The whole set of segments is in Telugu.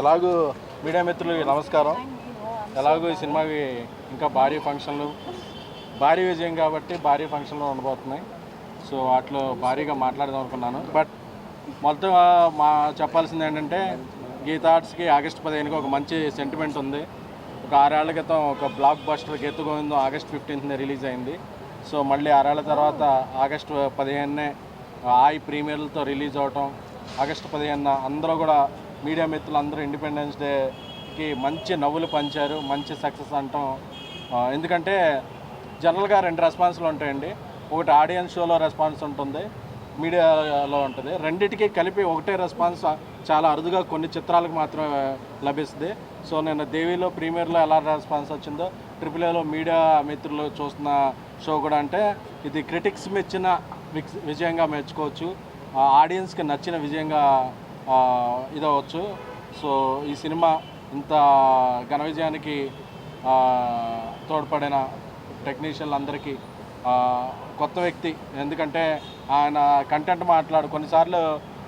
ఎలాగూ మీడియా మిత్రులకి నమస్కారం. ఎలాగో ఈ సినిమాకి ఇంకా భారీ ఫంక్షన్లు భారీ విజయం కాబట్టి భారీ ఫంక్షన్లు ఉండబోతున్నాయి. సో వాటిలో భారీగా మాట్లాడదాం అనుకున్నాను. బట్ మొత్తం మా చెప్పాల్సింది ఏంటంటే గీత ఆర్ట్స్కి ఆగస్ట్ పదిహేనుకి ఒక మంచి సెంటిమెంట్ ఉంది. ఒక ఆరేళ్ళ క్రితం ఒక block buster Geetha Govindam August ఫిఫ్టీన్త్నే రిలీజ్ అయింది. సో మళ్ళీ ఆరేళ్ళ తర్వాత ఆగస్ట్ పదిహేనునే ఆయి ప్రీమియర్లతో రిలీజ్ అవటం ఆగస్టు పదిహేనున అందరూ కూడా మీడియా మిత్రులు అందరూ ఇండిపెండెన్స్ డేకి మంచి నవ్వులు పంచారు మంచి సక్సెస్ అంటాం. ఎందుకంటే జనరల్గా రెండు రెస్పాన్స్లు ఉంటాయండి. ఒకటి ఆడియన్స్ షోలో రెస్పాన్స్ ఉంటుంది మీడియాలో ఉంటుంది. రెండిటికి కలిపి ఒకటే రెస్పాన్స్ చాలా అరుదుగా కొన్ని చిత్రాలకు మాత్రమే లభిస్తుంది. సో నేను దేవిలో ప్రీమియర్లో ఎలా రెస్పాన్స్ వచ్చిందో ట్రిపుల్ ఏలో మీడియా మిత్రులు చూస్తున్న షో కూడా అంటే ఇది క్రిటిక్స్ మెచ్చిన విజయంగా మెచ్చుకోవచ్చు. ఆడియన్స్కి నచ్చిన విజయంగా ఇదవచ్చు సో ఈ సినిమా ఇంత ఘన విజయానికి తోడ్పడిన టెక్నీషియన్లు అందరికీ కొత్త వ్యక్తి. ఎందుకంటే ఆయన కంటెంట్ మాట్లాడు కొన్నిసార్లు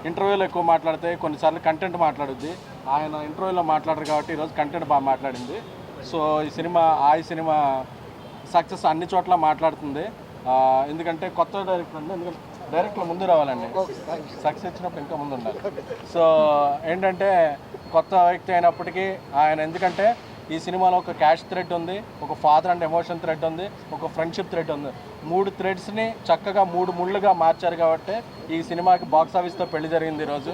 ఇంటర్వ్యూలో ఎక్కువ మాట్లాడితే కొన్నిసార్లు కంటెంట్ మాట్లాడుద్ది. ఆయన ఇంటర్వ్యూలో మాట్లాడరు కాబట్టి ఈరోజు కంటెంట్ బాగా మాట్లాడింది. సో ఈ సినిమా ఆ సినిమా సక్సెస్ అన్ని చోట్ల మాట్లాడుతుంది. ఎందుకంటే కొత్త డైరెక్టర్ అండి ఎందుకంటే డైరెక్టర్ ముందు రావాలండి. సక్సెస్ ఇచ్చినప్పుడు ఇంకా ముందు ఉండాలి. సో ఏంటంటే కొత్త వ్యక్తి అయినప్పటికీ ఆయన ఎందుకంటే ఈ సినిమాలో ఒక క్యాష్ థ్రెడ్ ఉంది ఒక ఫాదర్ అండ్ ఎమోషన్ థ్రెడ్ ఉంది ఒక ఫ్రెండ్షిప్ థ్రెడ్ ఉంది. మూడు థ్రెడ్స్ని చక్కగా మూడు ముళ్ళుగా మార్చారు కాబట్టి ఈ సినిమాకి బాక్స్ ఆఫీస్తో పెళ్ళి జరిగింది ఈరోజు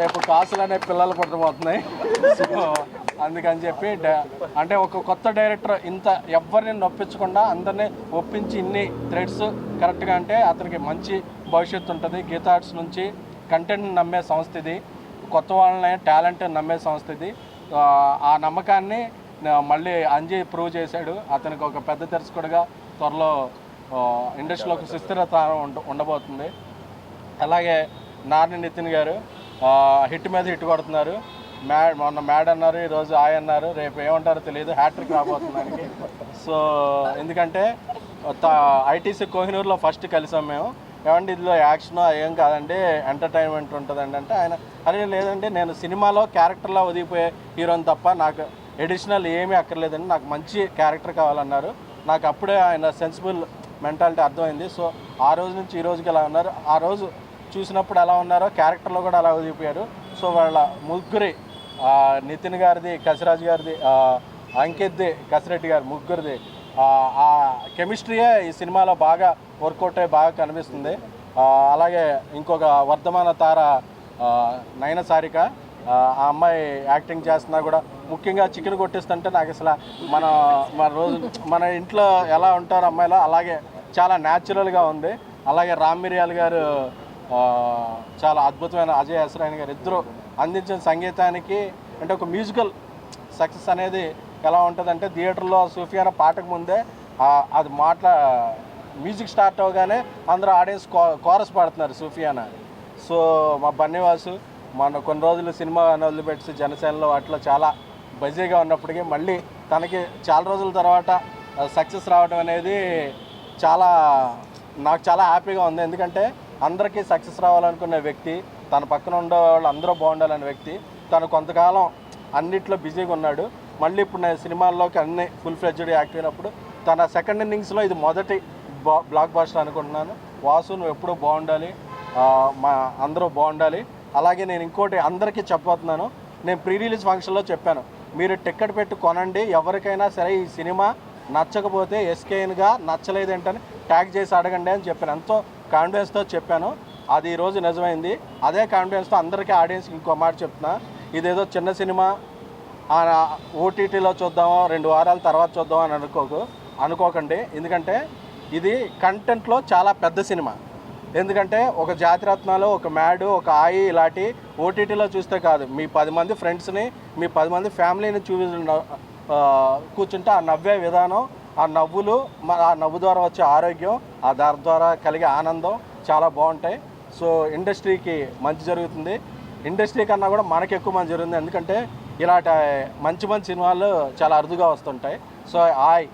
రేపు కాసులు అనే పిల్లలు పుట్టబోతున్నాయి. సో అందుకని చెప్పి అంటే ఒక కొత్త డైరెక్టర్ ఇంత ఎవరిని నొప్పించకుండా అందరినీ ఒప్పించి ఇన్ని థ్రెడ్స్ కరెక్ట్గా అంటే అతనికి మంచి భవిష్యత్తు ఉంటుంది. గీతా ఆర్ట్స్ నుంచి కంటెంట్ నమ్మే సంస్థ ఇది. కొత్త వాళ్ళని టాలెంట్ నమ్మే సంస్థ ఇది. ఆ, నమ్మకాన్ని మళ్ళీ అంజీ ప్రూవ్ చేశాడు. అతనికి ఒక పెద్ద దర్శకుడిగా త్వరలో ఇండస్ట్రీలో ఒక సుస్థిరత ఉండ ఉండబోతుంది. అలాగే నార్ని నితిన్ గారు హిట్ మీద హిట్ కొడుతున్నారు. మ్యాడ్ మొన్న మ్యాడ్ అన్నారు ఈరోజు ఆయ అన్నారు. రేపు ఏమంటారో తెలియదు హ్యాట్రిక్ రాబోతుంది సో ఎందుకంటే ఐటీసీ కోహినూర్లో ఫస్ట్ కలిసాం మేము. ఏమంటే ఇందులో యాక్షన్ ఏం కాదండి ఎంటర్టైన్మెంట్ ఉంటుందండి అంటే ఆయన అరే లేదండి నేను సినిమాలో క్యారెక్టర్లో ఒదిగిపోయే హీరోని తప్ప నాకు ఎడిషనల్ ఏమీ అక్కర్లేదండి. నాకు మంచి క్యారెక్టర్ కావాలన్నారు. నాకు అప్పుడే ఆయన సెన్సిబుల్ మెంటాలిటీ అర్థమైంది. సో ఆ రోజు నుంచి ఈ రోజుకి ఎలా ఉన్నారు. ఆ రోజు చూసినప్పుడు ఎలా ఉన్నారో క్యారెక్టర్లో కూడా అలా ఒదిగిపోయారు. సో వాళ్ళ ముగ్గురి నితిన్ గారిది కసిరాజ్ గారిది అంకిత్ది కసిరెడ్డి గారి ముగ్గురిది ఆ, కెమిస్ట్రీయే ఈ సినిమాలో బాగా వర్కౌట్ అయ్యి బాగా కనిపిస్తుంది. అలాగే ఇంకొక వర్ధమాన తార నయన సారిక ఆ అమ్మాయి యాక్టింగ్ చేస్తున్నా కూడా ముఖ్యంగా చికెన్ కొట్టిస్తుంటే నాకు అసలు మన మన రోజు మన ఇంట్లో ఎలా ఉంటారు అమ్మాయిలో అలాగే చాలా న్యాచురల్గా ఉంది. అలాగే రామ్ మిరియాల్ గారు చాలా అద్భుతమైన అజయ్ అసరాయన్ గారు ఇద్దరు అందించిన సంగీతానికి అంటే ఒక మ్యూజికల్ సక్సెస్ అనేది ఎలా ఉంటుందంటే థియేటర్లో సూఫియానా పాటకు ముందే అది మాట్లా మ్యూజిక్ స్టార్ట్ అవగానే అందరూ ఆడియన్స్ కోరస్ పాడుతున్నారు సూఫియానా. సో మా బన్నివాసు మన కొన్ని రోజులు సినిమా వదిలిపెట్టి జనసేనలో వాటిలో చాలా బిజీగా ఉన్నప్పటికీ మళ్ళీ తనకి చాలా రోజుల తర్వాత సక్సెస్ రావడం అనేది చాలా నాకు చాలా హ్యాపీగా ఉంది. ఎందుకంటే అందరికీ సక్సెస్ రావాలనుకునే వ్యక్తి తన పక్కన ఉండే వాళ్ళు అందరూ బాగుండాలనే వ్యక్తి. తను కొంతకాలం అన్నిట్లో బిజీగా ఉన్నాడు. మళ్ళీ ఇప్పుడు నేను సినిమాల్లోకి అన్ని ఫుల్ ఫ్లెడ్జ్డ్ యాక్ట్ అయినప్పుడు తన సెకండ్ ఇన్నింగ్స్లో ఇది మొదటి బ్లాక్ బాస్టర్ అనుకుంటున్నాను. వాసు నువ్వు ఎప్పుడూ బాగుండాలి. మా అందరూ బాగుండాలి. అలాగే నేను ఇంకోటి అందరికీ చెప్పబోతున్నాను. నేను ప్రీ రిలీజ్ ఫంక్షన్లో చెప్పాను. మీరు టికెట్ పెట్టి కొనండి. ఎవరికైనా సరే ఈ సినిమా నచ్చకపోతే ఎస్కేఎన్గా నచ్చలేదు ఏంటని ట్యాగ్ చేసి అడగండి అని చెప్పాను. ఎంతో కాన్ఫిడెన్స్తో చెప్పాను. అది ఈరోజు నిజమైంది. అదే కాన్ఫిడెన్స్తో అందరికీ ఆడియన్స్కి ఇంకో మాట చెప్తున్నా. ఇదేదో చిన్న సినిమా. ఓటీటీలో చూద్దామో రెండు వారాల తర్వాత చూద్దాం అని అనుకోకు అనుకోకండి. ఎందుకంటే ఇది కంటెంట్లో చాలా పెద్ద సినిమా. ఎందుకంటే ఒక జాతిరత్నాలు ఒక మ్యాడు ఒక ఆయి ఇలాంటి ఓటీటీలో చూస్తే కాదు. మీ పది మంది ఫ్రెండ్స్ని మీ పది మంది ఫ్యామిలీని చూపి కూర్చుంటే ఆ నవ్వే విధానం ఆ నవ్వులు మ- ఆ నవ్వు ద్వారా వచ్చే ఆరోగ్యం ఆ దాని ద్వారా కలిగే ఆనందం చాలా బాగుంటాయి. సో ఇండస్ట్రీకి మంచి జరుగుతుంది. ఇండస్ట్రీ కన్నా కూడా మనకి ఎక్కువ మంచి జరుగుతుంది. ఎందుకంటే ఇలాంటి మంచి మంచి సినిమాలు చాలా అరుదుగా వస్తుంటాయి. సో ఆయ్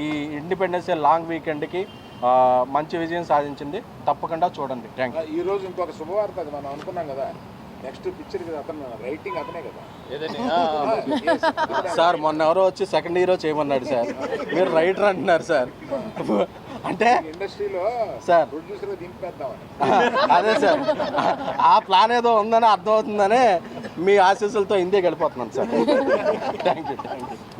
ఈ ఇండిపెండెన్స్ డే లాంగ్ వీకెండ్కి ఆ, మంచి విజయం సాధించింది. తప్పకుండా చూడండి. థ్యాంక్ ఈ రోజు ఇంకొక శుభవార్త అది మనం అనుకున్నాం కదా. నెక్స్ట్ పిక్చర్ కదా అతను రైటింగ్ అతనే కదా. సార్ మొన్న ఎవరో వచ్చి సెకండ్ హీరో చేయమన్నాడు సార్. మీరు రైటర్ అంటున్నారు సార్. అంటే? ఇండస్ట్రీలో సార్. ప్రొడ్యూసర్ దింపేద్దామని. అదే సార్. ఆ ప్లాన్ ఏదో ఉందని అర్థమవుతుందని మీ ఆశీస్సులతో ఇండియాకి వెళ్ళిపోతున్నాను sir. Thank you thank you